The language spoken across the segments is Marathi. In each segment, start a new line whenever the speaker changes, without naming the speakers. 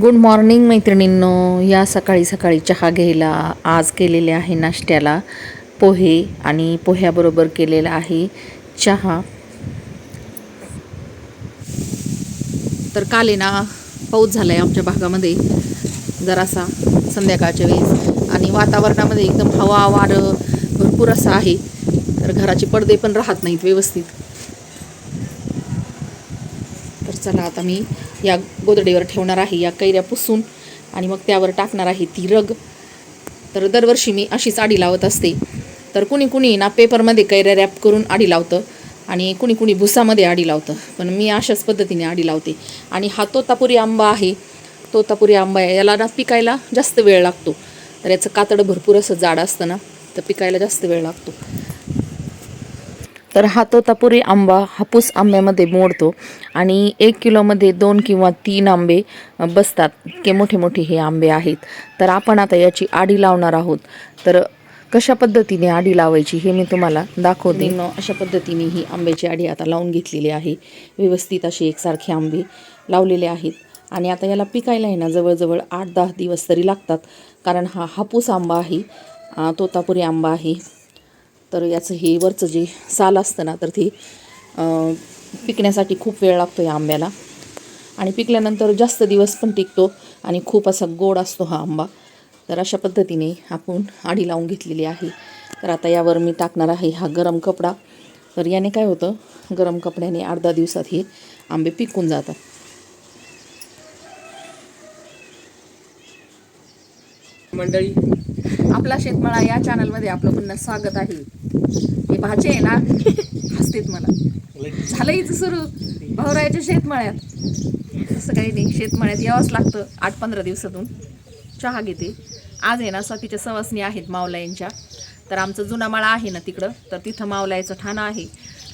गुड मॉर्निंग मैत्रिणींनो. या सकाळी सकाळी चहा घ्यायला आज केलेले आहे नाश्त्याला. पोहे आणि पोह्याबरोबर केलेला आहे चहा. तर काल आहे ना पाऊस झाला आहे आमच्या भागामध्ये. जरासा संध्याकाळच्या वेळेस. आणि वातावरणामध्ये एकदम हवा वारं भरपूर असं आहे. तर घराचे पडदे पण राहत नाहीत व्यवस्थित. तर चला आता मी या गोदडीवर ठेवणार आहे या कैऱ्या पुसून आणि मग त्यावर टाकणार आहे ती रग. तर दरवर्षी मी अशीच आडी लावत असते. तर कुणी कुणी ना पेपरमध्ये कैऱ्या रॅप करून आडी लावतं आणि कुणी कुणी भुसामध्ये आडी लावतं. पण मी अशाच पद्धतीने आडी लावते. आणि हा तोतापुरी आंबा आहे. तोतापुरी आंबा आहे याला ना पिकायला जास्त वेळ लागतो. तर याचं कातडं भरपूर असं जाड असतं ना तर पिकायला जास्त वेळ लागतो. तर हा तोतापुरी आंबा हापूस आंब्यामध्ये मोडतो आणि एक किलोमध्ये दोन किंवा तीन आंबे बसतात. इतके मोठे मोठे हे आंबे आहेत. तर आपण आता याची आडी लावणार आहोत. तर कशा पद्धतीने आडी लावायची हे मी तुम्हाला दाखवते. अशा पद्धतीने ही आंब्याची आडी आता लावून घेतलेली आहे. व्यवस्थित अशी एकसारखे आंबे लावलेले आहेत. आणि आता याला पिकायला आहे ना जवळजवळ आठ दहा दिवस तरी लागतात. कारण हा हापूस आंबा आहे. तोतापुरी आंबा आहे. तर याचं हे वरचं जे साल असतं ना तर ती पिकण्यासाठी खूप वेळ लागतो या आंब्याला. आणि पिकल्यानंतर जास्त दिवस पण टिकतो आणि खूप असा गोड असतो हा आंबा. तर अशा पद्धतीने आपण आडी लावून घेतलेली आहे. तर आता यावर मी टाकणार आहे हा गरम कपडा. तर याने काय होतं गरम कपड्याने अर्धा दिवसात हे आंबे पिकून जातात.
मंडळी
आपला शेतमाळा या चॅनलमध्ये आपलं पुन्हा स्वागत आहे. हे भाचे आहे ना हसतेत मला. झालं इथं सुरू. भाऊरायाच्या शेतमाळ्यात. तसं काही नाही शेतमाळ्यात यावंच लागतं आठ पंधरा दिवसातून. चहा घेते. आज आहे ना स्वातीच्या सवासणी आहेत मावलायांच्या तर आमचं जुना माळा आहे ना तिकडं तर तिथं मावलायचं ठाणं आहे.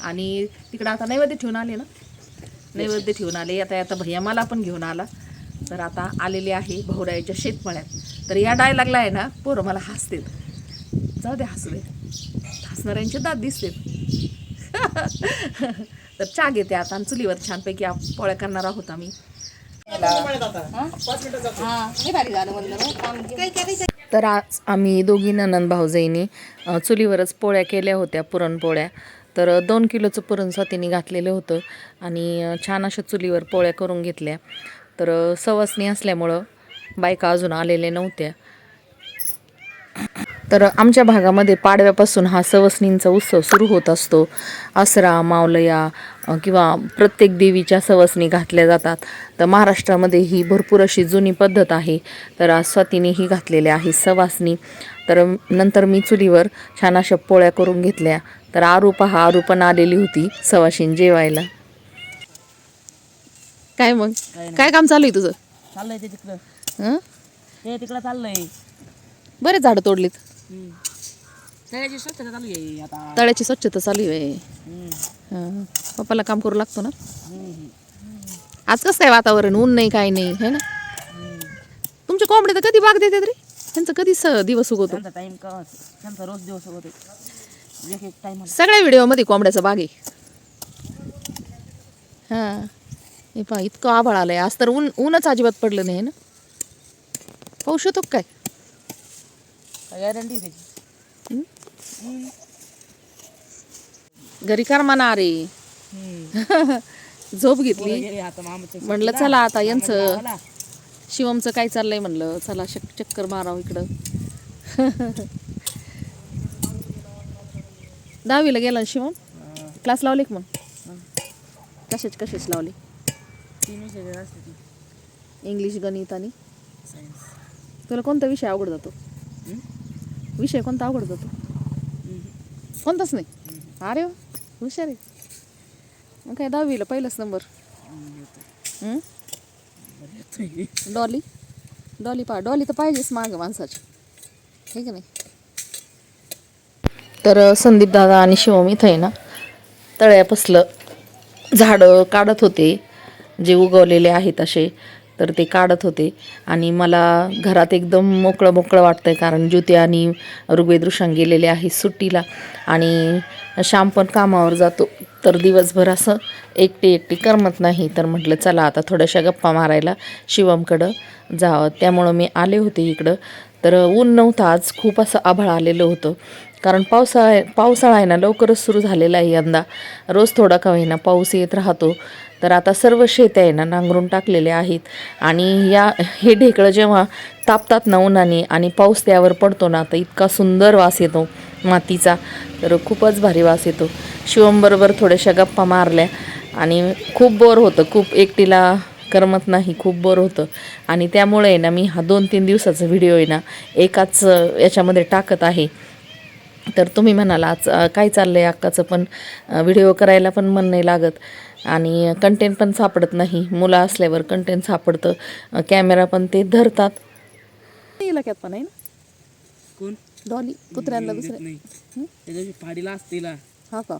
आणि तिकडं आता नैवेद्य ठेवून आले ना? नैवेद्य ठेवून आले. आता आता भैया मला पण घेऊन आला. तर आता आलेली आहे भाऊरायाच्या शेतमळ्यात. तर या डायलॉगला आहे ना पोरं मला हसतील. जाऊ दे हसू दे. हसणाऱ्यांचे दात दिसतात तर चहा घेते आता आणि चुलीवर छानपैकी पोळ्या करणार आहोत आम्ही. तर आज आम्ही दोघी ननंद भाऊजाईनी चुलीवरच पोळ्या केल्या होत्या पुरणपोळ्या. तर दोन किलोचं पुरण स्वातीने घातलेलं होतं आणि छान अशा चुलीवर पोळ्या करून घेतल्या. तर सवासनी सवासणी असल्यामुळं बायका अजून आलेल्या नव्हत्या. तर आमच्या भागामध्ये पाडव्यापासून हा सवसनींचा उत्सव सुरू होत असतो. आसरा मावलया किंवा प्रत्येक देवीच्या सवसनी घातल्या जातात. तर महाराष्ट्रामध्ये ही भरपूर अशी जुनी पद्धत आहे. तर आज स्वातीने ही घातलेल्या आहे सवासनी तर नंतर मी चुलीवर छान अशा पोळ्या करून घेतल्या. तर आरोप हा आरोपण आलेली होती सवाशीन जेवायला. काय मग? काय काम चालू आहे तुझं?
चाललंय ते तिकडं.
हं?
ते तिकडं चाललंय.
बरेच झाडं तोडलीत.
त्याची स्वच्छता चालू आहे आता.
तळ्याची स्वच्छता चालू आहे.
हम्म.
हं. पप्पाला काम करू लागतो ना?
हम्म.
आज कसं आहे वातावरण? ऊन नाही काय नाही है ना? तुमच्या कोंबड्या तर कधी बाग देतात रे? त्यांचा कधी स दिवस उगवतो?
त्यांचा टाइम का त्यांचा रोज दिवस होते एक एक टाइम
सगळ्या व्हिडिओमध्ये कोंबड्याचा बाग आहे. हां. हे पहा इतकं आभाळ आलंय. आज तर ऊन ऊनच अजिबात पडलं नाही ना? पाऊस येतो का काय?
गॅरंटी त्याची?
घरी कर म्हणा रे. झोप घेतली. म्हणलं चला आता यांचं. शिवमचं काय चाललंय म्हणलं. चला शक चक्कर मारावं इकडं. दहावीला गेला शिवम? क्लास लावले का मग? कशाच कशाच लावले?
तीन विषय वेगळे असते ती
इंग्लिश गणित आणि?
सायन्स
तुला कोणता विषय अवघड जातो विषय कोणता अवघड जातो कोणताच नाही? अरे वा, हुशार आहे. मग काय दहावीला पहिलाच नंबर. हं? डॉली? डॉली पा डॉली तर पाहिजेच माग माणसाची. हे की नाही? तर संदीप दादा आणि शिवम इथं आहे ना. तळ्यापसलं झाडं काढत होते. जे उगवलेले आहेत असे तर ते काढत होते. आणि मला घरात एकदम मोकळं मोकळं वाटतंय कारण ज्योती आणि ऋग्वेद ऋषांग गेलेले आहेत सुट्टीला. आणि श्याम पण कामावर जातो. तर दिवसभर असं एकटी एकटी करमत नाही. तर म्हटलं चला आता थोड्याशा गप्पा मारायला शिवमकडं जावं. त्यामुळं मी आले होते इकडं. तर ऊन नव्हतं आज खूप असं आभाळ आलेलं होतं. कारण पावसाळा पावसाळा आहे ना लवकरच सुरू झालेला आहे यंदा. रोज थोडा का होईना पाऊस येत राहतो. तर आता सर्व शेत्या आहे ना नांगरून टाकलेले आहेत. आणि या हे ढेकळं जेव्हा तापतात ना उन्हाने आणि पाऊस त्यावर पडतो ना तर इतका सुंदर वास येतो मातीचा. तर खूपच भारी वास येतो. शिवमबरोबर थोड्याशा गप्पा मारल्या आणि खूप बोर होतं. खूप एकटीला करमत नाही खूप बोर होतं. आणि त्यामुळे आहे ना मी हा दोन तीन दिवसाचा व्हिडिओ आहे ना एकाच याच्यामध्ये टाकत आहे. तर तुम्ही म्हणाल आज अं, काय चाललं आहे अक्काचं? पण व्हिडिओ करायला पण मन नाही लागत आणि कंटेंट पण सापडत नाही. मुलं असल्यावर कंटेंट सापडतं. कॅमेरा पण ते धरतात.
इलाक्यात पण आहे ना?
कोण?
डॉली कुत्र्यांना दुसऱ्या
फाडीला असतेला
हा का?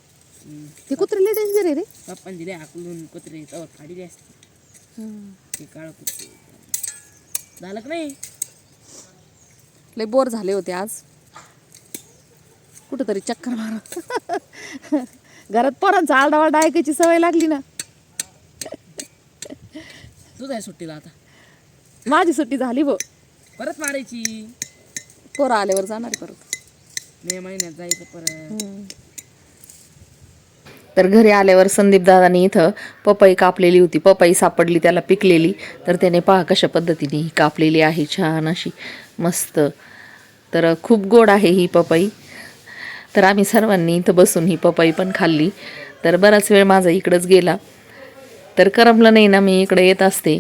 ते कुत्रे लय डेंजर आहे रे.
पप्पान दिले आकलून कुत्रे तवर फाडीले असते. ते काळ कुत्रे. झालं का नाही?
लय बोर झाले होते आज. कुठंतरी चक्कर मारा घरात पोरांचा आरडावारडा ऐकायची सवय लागली ना.
तू आहे सुट्टीला आता.
माझी सुट्टी झाली बघ.
परत मारायची.
पोरं आल्यावर जाणार परत.
मे महिन्यात जायचं परत.
तर घरी आल्यावर संदीप दादानी इथं पपई कापलेली होती. पपई सापडली त्याला पिकलेली. तर त्याने पहा कशा पद्धतीने ही कापलेली आहे. छान अशी मस्त. तर खूप गोड आहे ही पपई. तर आम्ही सर्वांनी इथं बसून ही पपई पण खाल्ली. तर बराच वेळ माझा इकडंच गेला. तर करमलं नाही ना मी इकडे येत असते.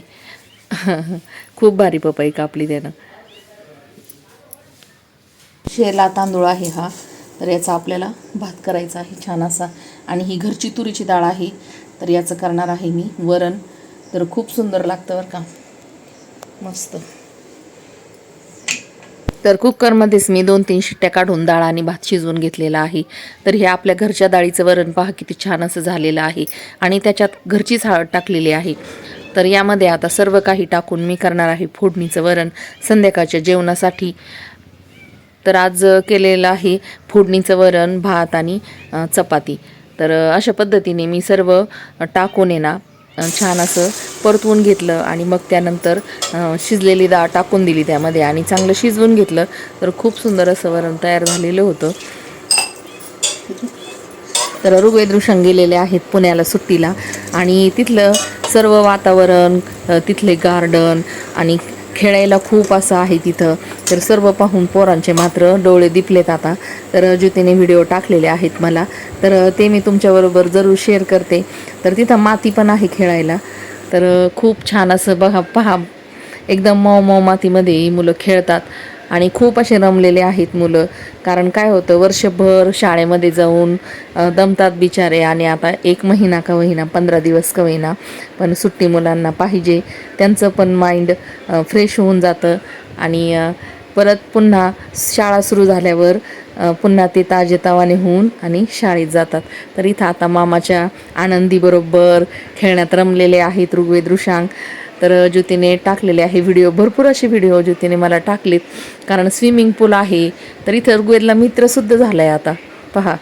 खूप भारी पपई कापली त्यानं. शेला तांदूळ आहे हा. तर याचा आपल्याला भात करायचा आहे छान असा. आणि ही घरची तुरीची डाळ आहे. तर याचं करणार आहे मी वरण. तर खूप सुंदर लागतं बरं का. मस्त. तर कुकरमध्येच मी दोन तीन शिट्ट्या काढून डाळ आणि भात शिजवून घेतलेला आहे. तर हे आपल्या घरच्या डाळीचं वरण पहा किती छान असं झालेलं आहे. आणि त्याच्यात घरचीच हळद टाकलेली आहे. तर यामध्ये आता सर्व काही टाकून मी करणार आहे फोडणीचं वरण संध्याकाळच्या जेवणासाठी. तर आज केलेलं आहे फोडणीचं वरण भात आणि चपाती. तर अशा पद्धतीने मी सर्व टाकून येणार छान असं परतवून घेतलं आणि मग त्यानंतर शिजलेली डाळ टाकून दिली त्यामध्ये आणि चांगलं शिजवून घेतलं. तर खूप सुंदर असं वरण तयार झालेलं होतं. तर ऋग्वेद ऋषण गेलेले आहेत पुण्याला सुट्टीला आणि तिथलं सर्व वातावरण तिथले गार्डन आणि खेळायला खूप असं आहे तिथं. तर सर्व पाहून पोरांचे मात्र डोळे दिपलेत आता. तर ज्योतीने व्हिडिओ टाकलेले आहेत मला. तर ते मी तुमच्याबरोबर जरूर शेअर करते. तर तिथं माती पण आहे खेळायला. तर खूप छान असं बघा पहा. एकदम मऊ मऊ मातीमध्ये मुलं खेळतात. आणि खूप असे रमलेले आहेत मुलं. कारण काय होतं वर्षभर शाळेमध्ये जाऊन दमतात बिचारे आणि आता एक महिना का होईना पंधरा दिवस का होईना पण सुट्टी मुलांना पाहिजे. त्यांचं पण माइंड फ्रेश होऊन जातं आणि परत पुन्हा शाळा सुरू झाल्यावर पुन्हा ते ताजेतावाने होऊन आणि शाळेत जातात. तर इथं आता मामाच्या आनंदीबरोबर खेळण्यात रमलेले आहेत ऋग्वेद ऋषांक तर ज्योतीने टाकलेले आहे व्हिडिओ. भरपूर असे व्हिडिओ ज्योतीने मला टाकलेत. कारण स्विमिंग पूल आहे. तर इथं गुएरला मित्रसुद्धा झाला आहे आता. पहा.